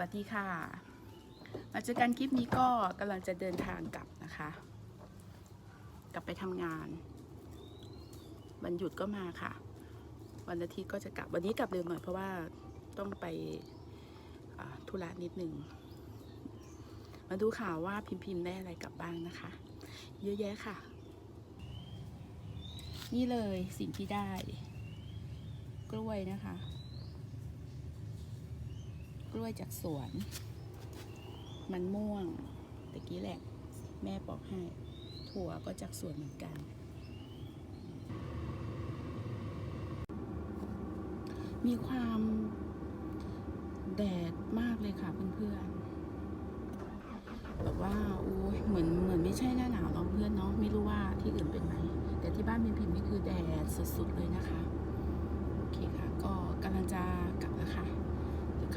วัสดีค่ะ มาเจอกันคลิปนี้ก็กำลังจะเดินทางกลับนะคะ กลับไปทำงาน วันหยุดก็มาค่ะ วันอาทิตย์ก็จะกลับวันนี้กลับเร็วหน่อยเพราะว่าต้องไปธุระนิดนึงมาดูข่าวว่าพิมพิมพ์ได้อะไรกลับบ้างนะคะ เยอะแยะค่ะ นี่เลยสิ่งที่ได้ กล้วยนะคะ กล้วยจากสวน มันม่วงตะกี้แหละ แม่บอกให้ ถั่วก็จากสวนเหมือนกัน มีความแดดมากเลยค่ะเพื่อนๆแบบว่าโอ้ยเหมือนเหมือนไม่ใช่หน้าหนาวเนาะเพื่อนเนาะไม่รู้ว่าที่อื่นเป็นไหมแต่ที่บ้านพิมพิมนี่คือแดดสุดๆเลยนะคะ โอเคค่ะ ก็กำลังจะกลับแล้วค่ะ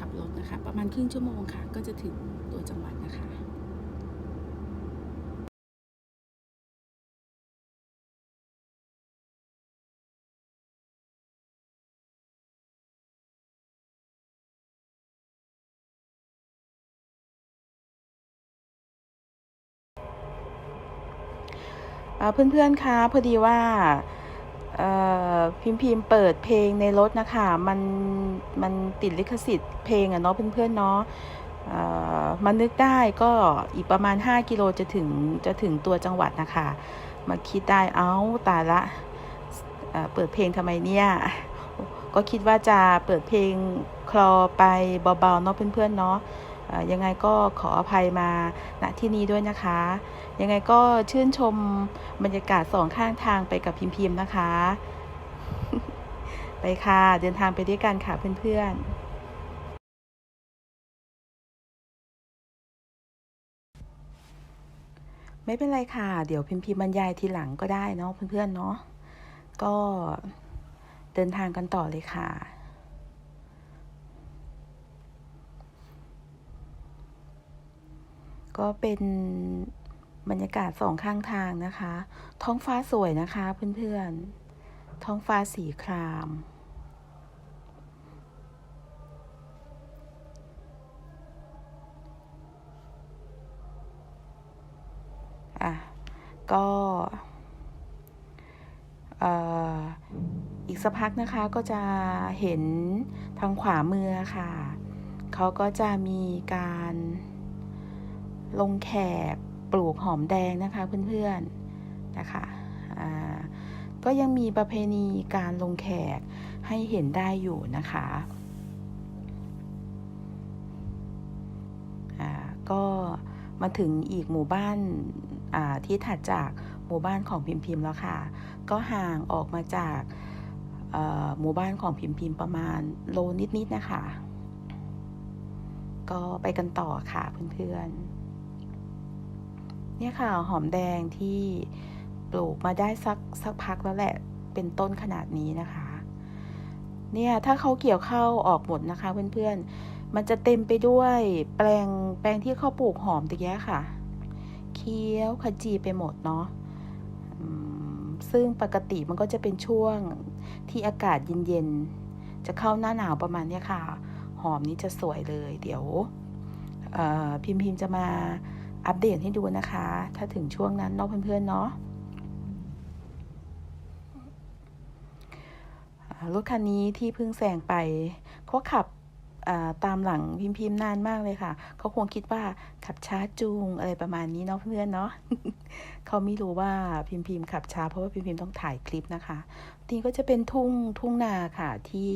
ขับรถนะคะ ประมาณครึ่งชั่วโมงค่ะ ก็จะถึงตัวจังหวัดนะคะเพื่อนๆ คะพอดีว่า พิมพ์พิมพ์เปิดเพลงในรถนะคะมันมันติดลิขสิทธิ์เพลงอะเนาะเพื่อนๆเนาะมันนึกได้ก็อีกประมาณ 5 กิโลจะถึงจะถึงตัวจังหวัดนะคะ มาคิดได้เอ้าตายละเเปิดเพลงทำไมเนี่ยก็คิดว่าจะเปิดเพลงคลอไปเบาๆเนาะเพื่อนๆเนาะ ยังไงก็ขออภัยมาณที่นี้ด้วยนะคะ ยังไงก็ชื่นชมบรรยากาศสองข้างทางไปกับพิมพิมพ์นะคะ ไปค่ะ เดินทางไปด้วยกันค่ะเพื่อนๆไม่เป็นไรค่ะ เดี๋ยวพิมพิมพ์บรรยายทีหลังก็ได้เนาะเพื่อนๆเนาะ ก็เดินทางกันต่อเลยค่ะ ก็เป็นบรรยากาศสองข้างทางนะคะ ท้องฟ้าสวยนะคะเพื่อนๆ ท้องฟ้าสีคราม อะ ก็อีกสักพักนะคะก็จะเห็นทางขวามือค่ะ เขาก็จะมีการ ลงแขกปลูกหอมแดงนะคะเพื่อนๆนะคะก็ยังมีประเพณีการลงแขกให้เห็นได้อยู่นะคะก็มาถึงอีกหมู่บ้านที่ถัดจากหมู่บ้านของพิมพิมแล้วค่ะ ก็ห่างออกมาจากหมู่บ้านของพิมพิมประมาณโลนิดๆนะคะ ก็ไปกันต่อค่ะเพื่อนๆ เนี่ยค่ะหอมแดงที่ปลูกมาได้สักสักพักแล้วแหละเป็นต้นขนาดนี้นะคะ เนี่ยถ้าเขาเกี่ยวข้าวออกหมดนะคะ เพื่อนๆ มันจะเต็มไปด้วยแปลงแปลงที่เขาปลูกหอมตะแยะค่ะ เคี้ยวขจีไปหมดเนาะซึ่งปกติมันก็จะเป็นช่วงที่อากาศเย็นๆ จะเข้าหน้าหนาวประมาณเนี้ยค่ะ หอมนี้จะสวยเลย เดี๋ยวพิมพิมจะมา อัปเดตให้ดูนะคะ ถ้าถึงช่วงนั้นเนาะเพื่อนๆเนาะรถคันนี้ที่เพิ่งแซงไปเขาขับตามหลังพิมพิมนานมากเลยค่ะ เขาคงคิดว่าขับช้าจูงอะไรประมาณนี้เนาะเพื่อนๆเนาะเขาไม่รู้ว่าพิมพิมขับช้า เพราะว่าพิมพิมต้องถ่ายคลิปนะคะทีนี้ก็จะเป็นทุ่งทุ่งนาค่ะที่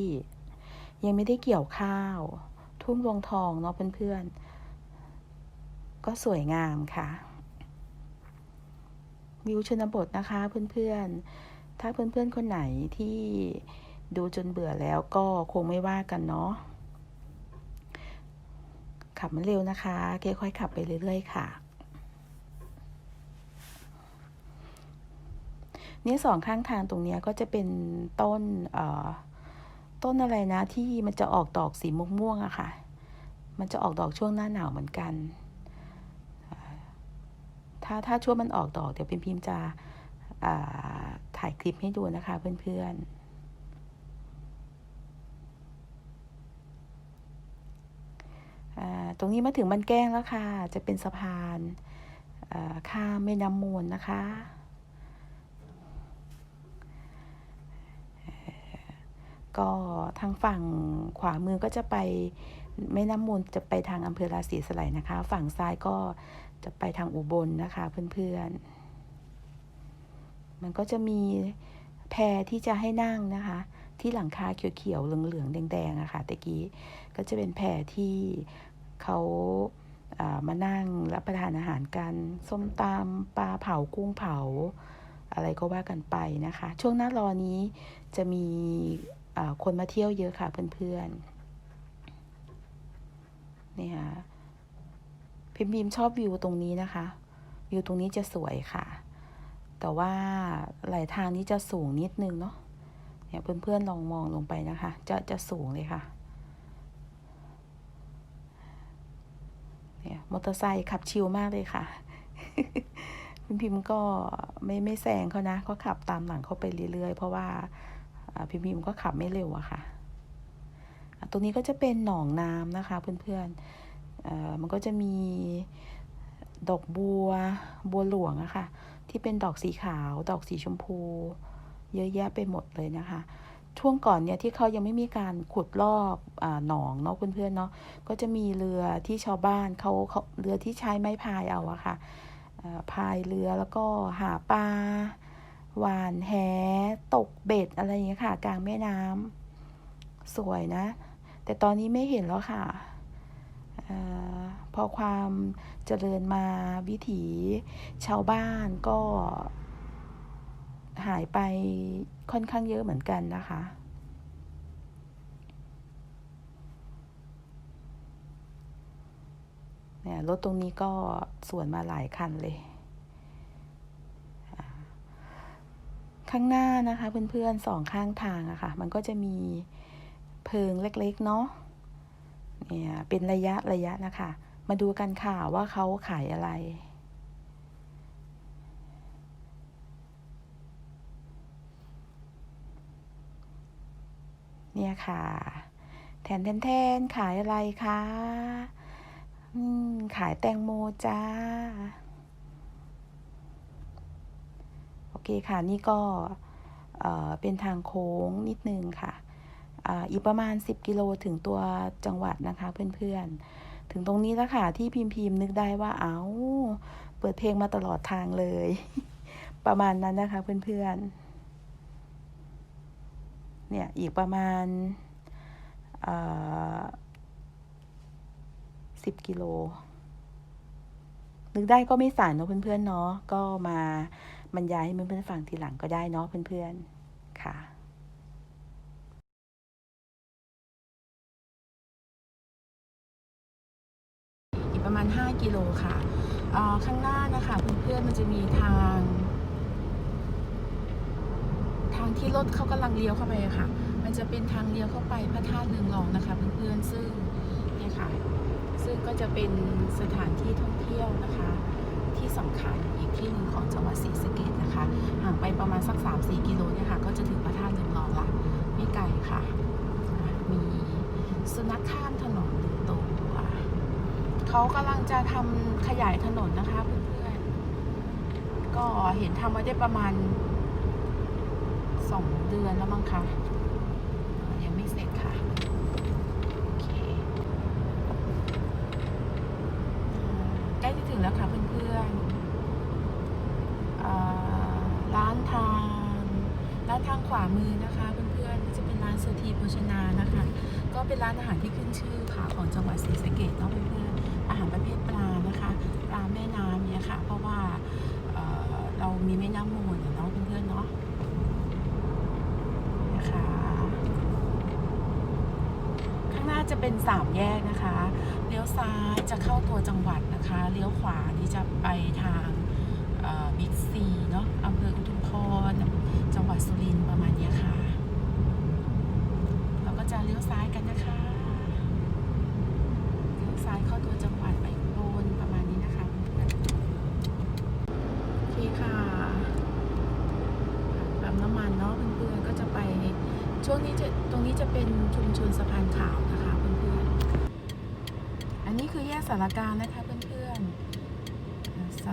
ยังไม่ได้เกี่ยวข้าว ทุ่งรวงทองเนาะเพื่อนๆ ก็สวยงามค่ะ วิวชนบทนะคะเพื่อนๆ ถ้าเพื่อนๆคนไหนที่ดูจนเบื่อแล้วก็คงไม่ว่ากันเนาะขับมันเร็วนะคะค่อยๆขับไปเรื่อยๆค่ะเนี่ยสองข้างทางตรงเนี้ยก็จะเป็นต้นเอ่อต้นอะไรนะที่มันจะออกดอกสีม่วงๆอะค่ะ มันจะออกดอกช่วงหน้าหนาวเหมือนกัน ถ้าถ้าช่วงมันออกดอกเดี๋ยวพิมพิมจะถ่ายคลิปให้ดูนะคะเพื่อนๆตรงนี้มาถึงมันแก้งแล้วค่ะ จะเป็นสะพานข้ามแม่น้ำมูลนะคะ ก็ทางฝั่งขวามือก็จะไปแม่น้ำมูลจะไปทางอำเภอราศีสไลนะคะ ฝั่งซ้ายก็จะไปทางอุบลนะคะ เพื่อนๆ มันก็จะมีแพรที่จะให้นั่งนะคะ ที่หลังคาเขียวๆเหลืองๆแดงๆอะค่ะตะกี้ก็จะเป็นแพรที่เขาอ่ามานั่งรับประทานอาหารกันส้มตำปลาเผากุ้งเผา อะไรก็ว่ากันไปนะคะ ช่วงหน้ารอนี้จะมี คนมาเที่ยวเยอะค่ะเพื่อนๆนี่ค่ะพิมพิมชอบวิวตรงนี้นะคะ วิวตรงนี้จะสวยค่ะ แต่ว่าไหลทางนี้จะสูงนิดนึงเนาะเนี่ยเพื่อนๆลองมองลงไปนะคะ จะจะสูงเลยค่ะเนี่ยมอเตอร์ไซค์ขับชิลมากเลยค่ะพิมพิมก็ไม่ไม่แซงเขานะก็ขับตามหลังเขาไปเรื่อยๆ เพราะว่า พิมพิมก็ขับไม่เร็วอะค่ะตรงนี้ก็จะเป็นหนองน้ำนะคะเพื่อนๆมันก็จะมีดอกบัวบัวหลวงอะค่ะ ที่เป็นดอกสีขาว ดอกสีชมพู เยอะแยะไปหมดเลยนะคะ ช่วงก่อนเนี่ยที่เขายังไม่มีการขุดลอกอหนองเนาะเพื่อนๆเนาะก็จะมีเรือที่ชาวบ้านเขาเขาเรือที่ใช้ไม้พายเอาอะค่ะเอ่อพายเรือแล้วก็หาปลา หวานแหตกเบ็ดอะไรอย่างเงี้ยค่ะ กลางแม่น้ำสวยนะ แต่ตอนนี้ไม่เห็นแล้วค่ะออพอความเจริญมาวิถีชาวบ้านก็หายไปค่อนข้างเยอะเหมือนกันนะคะ เนี่ยรถตรงนี้ก็สวนมาหลายคันเลย ข้างหน้านะคะเพื่อนๆสองข้างทางอะค่ะ มันก็จะมีเพิงเล็กๆเนาะเนี่ยเป็นระยะระยะนะคะ มาดูกันค่ะว่าเขาขายอะไรเนี่ยค่ะ แทนแทนขายอะไรคะขายแตงโมจ้า โอ เคค่ะนี่ก็เป็นทางโค้งนิดนึงค่ะอีกประมาณ 10 กิโลถึงตัวจังหวัดนะคะเพื่อนๆ ถึงตรงนี้แล้วค่ะที่พิมพิมนึกได้ว่าเอา้าเปิดเพลงมาตลอดทางเลย ประมาณนั้นนะคะเพื่อนๆ เนี่ยอีกประมาณสิบกิโล นึกได้ก็ไม่สายเนาะเพื่อนๆเนาะก็มา บรรยายให้เพื่อนๆฟังทีหลังก็ได้เนาะเพื่อนๆ ค่ะอีกประมาณ 5 กิโลค่ะอ่าข้างหน้านะคะเพื่อนๆมันจะมีทาง ทางที่รถเขากำลังเลี้ยวเข้าไปะค่ะ มันจะเป็นทางเลี้ยวเข้าไปพระธาตุเรืองรองนะคะเพื่อนๆซึ่งเนี่ยค่ะ ซึ่งก็จะเป็นสถานที่ท่องเที่ยวนะคะ ที่สำคัญอีกที่หนึ่งของจังหวัดศรีสะเกษนะคะ ห่างไปประมาณสัก 3-4 กิโลเนี่ยค่ะก็จะถึงพระธาตุเรืองรองละไม่ไกลค่ะ มีสุนัขข้ามถนนหนึ่งตัวเขากำลังจะทำขยายถนนนะคะเพื่อนๆก็เห็นทำมาได้ประมาณสองเดือนแล้วมั้งคะยังไม่เสร็จค่ะ โอเคใกล้จะถึงแล้วค่ะเพื่อนๆอ่าร้านทางร้านทาง ขวามือนะคะเพื่อนๆจะเป็นร้านสุธีโภชนานะคะ ก็เป็นร้านอาหารที่ขึ้นชื่อค่ะของจังหวัดศรีสะเกษเนาะเพื่อนๆอาหารประเภทปลานะคะปลาแม่น้ำเนี่ยค่ะ เพราะว่าเออเรามีแม่น้ำมูลเนาะเพื่อนๆเนาะนะคะข้างหน้าจะเป็นสามแยกนะคะเลี้ยวซ้ายจะเข้าตัวจังหวัดนะคะเลี้ยวขวานี่จะไปทางบิ๊กซีเนาะอำเภออุทุมพร สุรินทร์ประมาณนี้ค่ะ เราก็จะเลี้ยวซ้ายกันนะคะเลี้ยวซ้ายเข้าตัวจังหวัดไปอุบลประมาณนี้นะคะโอเคค่ะปั๊มน้ำมันเนาะเพื่อนๆก็จะไปช่วงนี้จะตรงนี้จะเป็นชุมชนสะพานขาวนะคะเพื่อนๆอันนี้คือแยกสารการนะคะ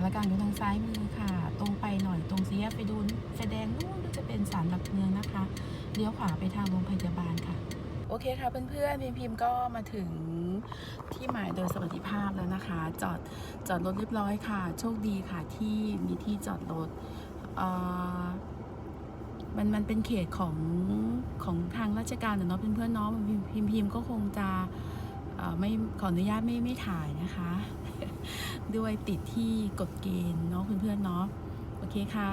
ารกลารอยู่ทางซ้ายมือค่ะ ตรงไปหน่อยตรงเสียไฟดูนไฟแดงนู่นก็จะเป็นสารหลักเมืองนะคะ เลี้ยวขวาไปทางโรงพยาบาลค่ะ โอเคค่ะเพื่อนๆพิมพิมพ์ก็มาถึงที่หมายโดยสวัสดิภาพแล้วนะคะ จอดจอดรถเรียบร้อยค่ะ โชคดีค่ะที่มีที่จอดรถอ่อมันมันเป็นเขตของของทางราชการอเนาะเพื่อนๆเนาะพิมพิมพิมก็คงจะ ไม่ขออนุญาตไม่ไม่ถ่ายนะคะ ด้วยติดที่กฎเกณฑ์เนาะเพื่อนๆเนาะโอเคค่ะ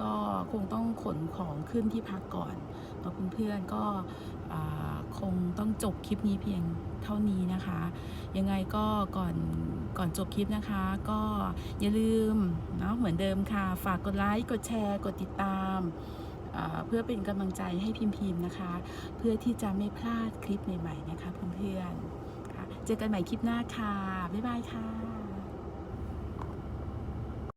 ก็คงต้องขนของขึ้นที่พักก่อนเนาะเพื่อนๆก็คงต้องจบคลิปนี้เพียงเท่านี้นะคะ ยังไงก็ก่อนก่อนจบคลิปนะคะ ก็อย่าลืมเนาะเหมือนเดิมค่ะ ฝากกดไลค์กดแชร์ กดติดตาม เพื่อเป็นกำลังใจให้พิมพิมพ์นะคะ เพื่อที่จะไม่พลาดคลิปใหม่ๆนะคะเพื่อนๆค่ะเจอกันใหม่คลิปหน้าค่ะ บ๊ายบายค่ะ